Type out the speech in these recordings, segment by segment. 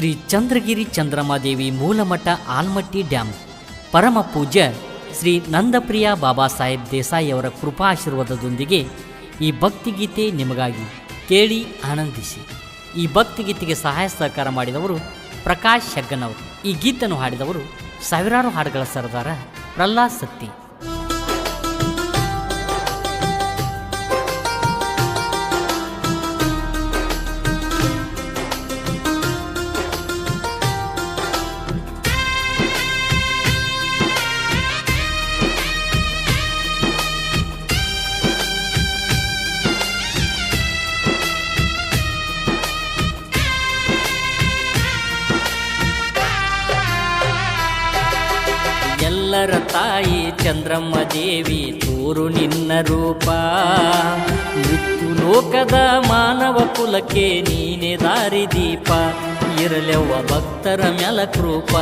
Shri Chandragiri Chandramadevi ಮೂಲಮಠ Almatti dam ಪರಮ ಪೂಜ್ಯ ಶ್ರೀ ನಂದಪ್ರಿಯ ಬಾಬಾ ಸಾಹೇಬ್ ದೇಸಾಯಿಯವರ ಕೃಪಾಶೀರ್ವಾದದೊಂದಿಗೆ ಈ ಭಕ್ತಿಗೀತೆ ನಿಮಗಾಗಿ ಕೇಳಿ ಆನಂದಿಸಿ. ಈ ಭಕ್ತಿಗೀತೆಗೆ ಸಹಾಯ ಸಹಕಾರ ಮಾಡಿದವರು ಪ್ರಕಾಶ್ ಶಗ್ಗನವರು ಈ ಗೀತನ್ನು ಹಾಡಿದವರು ಸಾವಿರಾರು ಹಾಡುಗಳ ಸರದಾರ ಪ್ರಹ್ಲಾದ್ ಸತ್ತಿ. ಎಲ್ಲರ ತಾಯಿ ಚಂದ್ರಮ್ಮ ದೇವಿ ತೋರು ನಿನ್ನ ರೂಪ. ಮೃತ್ಯು ಲೋಕದ ಮಾನವ ಕುಲಕ್ಕೆ ನೀನೆ ದಾರಿ ದೀಪ. ಇರಲೆವ್ವ ಭಕ್ತರ ಮೆಲ ಕೃಪ.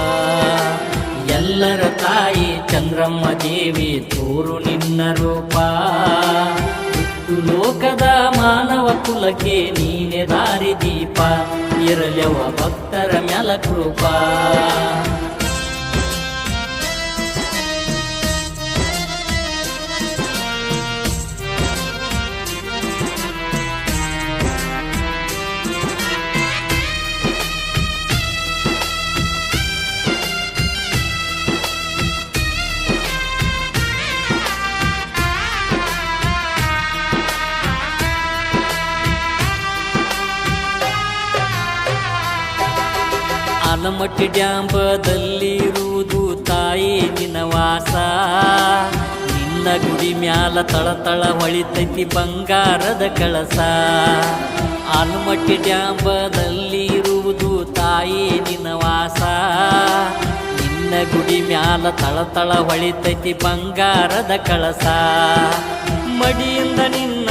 ಎಲ್ಲರ ತಾಯಿ ಚಂದ್ರಮ್ಮ ದೇವಿ ತೋರು ನಿನ್ನ ರೂಪ. ಮೃತ್ಯು ಲೋಕದ ಮಾನವ ಕುಲಕ್ಕೆ ನೀನೆ ದಾರಿ ದೀಪ. ಇರಲೆವ್ವ ಭಕ್ತರ ಮೆಲ ಕೃಪ. ಆಲಮಟ್ಟಿ ಡ್ಯಾಂಬದಲ್ಲಿರುವುದು ತಾಯಿ ನಿನ್ನ ವಾಸ. ನಿನ್ನ ಗುಡಿ ಮ್ಯಾಲ ತಳತಳ ಹೊಳಿತೈತಿ ಬಂಗಾರದ ಕಳಸ. ಆಲಮಟ್ಟಿ ಡ್ಯಾಂಬದಲ್ಲಿರುವುದು ತಾಯಿ ನಿನ್ನ ವಾಸ. ನಿನ್ನ ಗುಡಿ ಮ್ಯಾಲ ತಳತಳ ಹೊಳಿತೈತಿ ಬಂಗಾರದ ಕಳಸ. ಮಡಿಯಿಂದ ನಿನ್ನ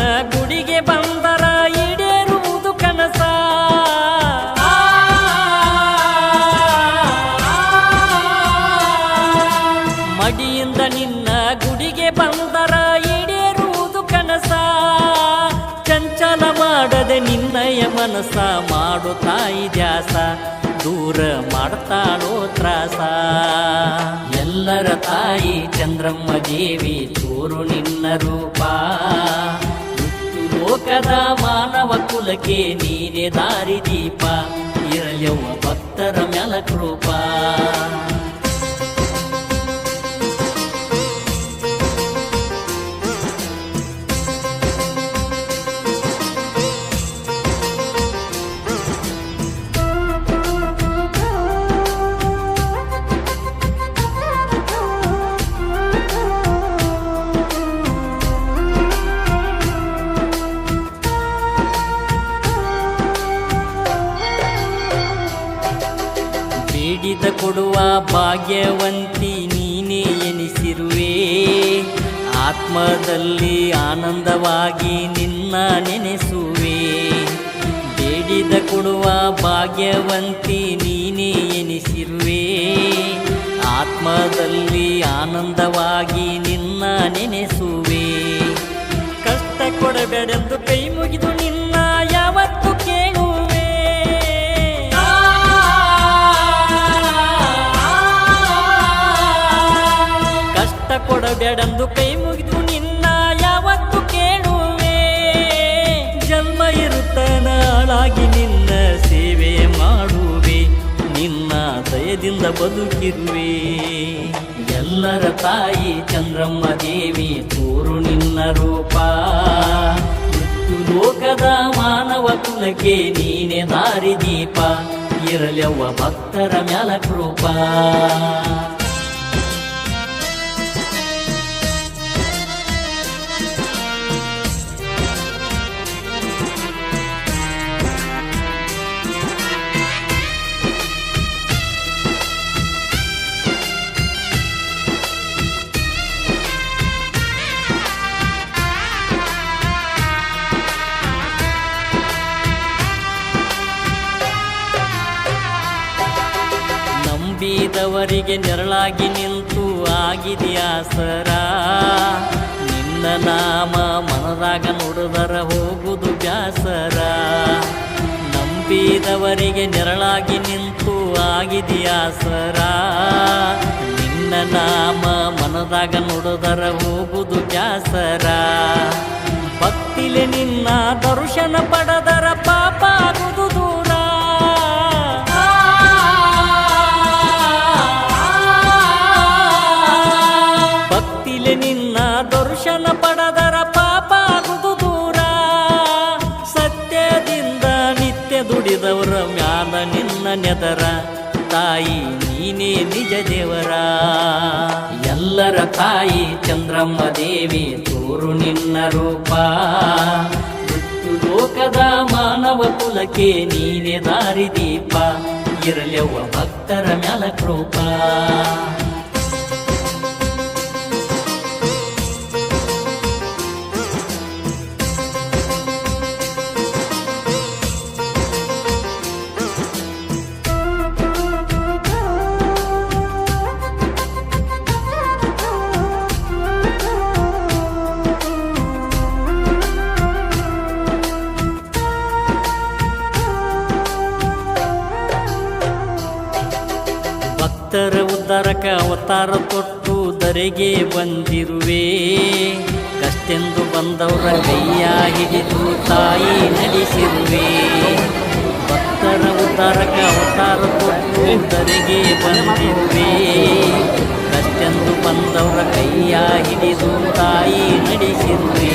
ಈಡೇರುವುದು ಕನಸ. ಚಂಚಲ ಮಾಡದೆ ನಿನ್ನಯ ಮನಸ ಮಾಡು ತಾಯಿ ದ್ಯಾಸ. ದೂರ ಮಾಡ್ತಾಳೋ ತ್ರಾಸ. ಎಲ್ಲರ ತಾಯಿ ಚಂದ್ರಮ್ಮ ದೇವಿ ತೋರು ನಿನ್ನ ರೂಪ. ಲೋಕದ ಮಾನವ ಕುಲಕ್ಕೆ ನೀನೆ ದಾರಿ ದೀಪ. ಇರಯವ ಭಕ್ತರ ಮ್ಯಾಲ ಕೃಪ. ಬೇಡಿದ ಕೊಡುವ ಭಾಗ್ಯವಂತಿ ನೀನೇ ಎನಿಸಿರುವೆ. ಆತ್ಮದಲ್ಲಿ ಆನಂದವಾಗಿ ನಿನ್ನ ನೆನೆಸುವೆ. ಬೇಡಿದ ಕೊಡುವ ಭಾಗ್ಯವಂತಿ ನೀನೇ ಎನಿಸಿರುವೆ. ಆತ್ಮದಲ್ಲಿ ಆನಂದವಾಗಿ ನಿನ್ನ ನೆನೆಸುವೆ. ಕಷ್ಟ ಕೊಡಬೇಡೆಂದು ಕೈ ಕೊಡಬೇಡೆಂದು ಕೈ ಮುಗಿದು ನಿನ್ನ ಯಾವತ್ತು ಕೇಳುವೆ. ಜನ್ಮ ಇರುತ್ತ ನಾಳಾಗಿ ನಿನ್ನ ಸೇವೆ ಮಾಡುವೆ. ನಿನ್ನ ದಯದಿಂದ ಬದುಕಿರುವೆ. ಎಲ್ಲರ ತಾಯಿ ಚಂದ್ರಮ್ಮ ದೇವಿ ತೋರು ನಿನ್ನ ರೂಪ. ಲೋಕದ ಮಾನವ ಕುಲಕ್ಕೆ ನೀನೆ ದಾರಿ ದೀಪ ಇರಲೆವ್ವ ಭಕ್ತರ ಮ್ಯಾಲ ಕೃಪ. ನಂಬಿದವರಿಗೆ ನೆರಳಾಗಿ ನಿಂತು ಆಗಿದೆಯಾಸರ ನಿನ್ನ ನಾಮ ಮನದಾಗ ನುಡಿದರ ಹೋಗುದು ಬ್ಯಾಸರ. ನಂಬಿದವರಿಗೆ ನೆರಳಾಗಿ ನಿಂತು ಆಗಿದೆಯಾಸರ ನಿನ್ನ ನಾಮ ಮನದಾಗ ನುಡಿದರ ಹೋಗುದು ಬ್ಯಾಸರ. ಭಕ್ತಿಲೆ ನಿನ್ನ ದರ್ಶನ ಪಡದರಪ್ಪ ಪಾಪ ತಾಯಿ, ನೀನೇ ನಿಜ ದೇವರ. ಎಲ್ಲರ ತಾಯಿ ಚಂದ್ರಮ್ಮ ದೇವಿ ತೋರು ನಿನ್ನ ರೂಪ. ಮೃತ್ಯು ಲೋಕದ ಮಾನವ ಕುಲಕ್ಕೆ ನೀನೇ ದಾರಿ ದೀಪ. ಇರಲೆವ್ವ ಭಕ್ತರ ಮ್ಯಾಲ ಕೃಪ. ಭಕ್ತರ ಉದ್ಧಾರಕ ಅವತಾರ ತೊಟ್ಟು ದರೆಗೆ ಬಂದಿರುವೆ. ಕಷ್ಟೆಂದು ಬಂದವರ ಕೈಯ ಹಿಡಿದು ತಾಯಿ ನಡೆಸಿರುವೆ. ಭಕ್ತರ ಉದ್ಧಾರಕ ಅವತಾರ ತೊಟ್ಟು ದರೆಗೆ ಬಂದಿರುವೆ. ಕಷ್ಟೆಂದು ಬಂದವರ ಕೈಯ ಹಿಡಿದು ತಾಯಿ ನಡೆಸಿರುವೆ.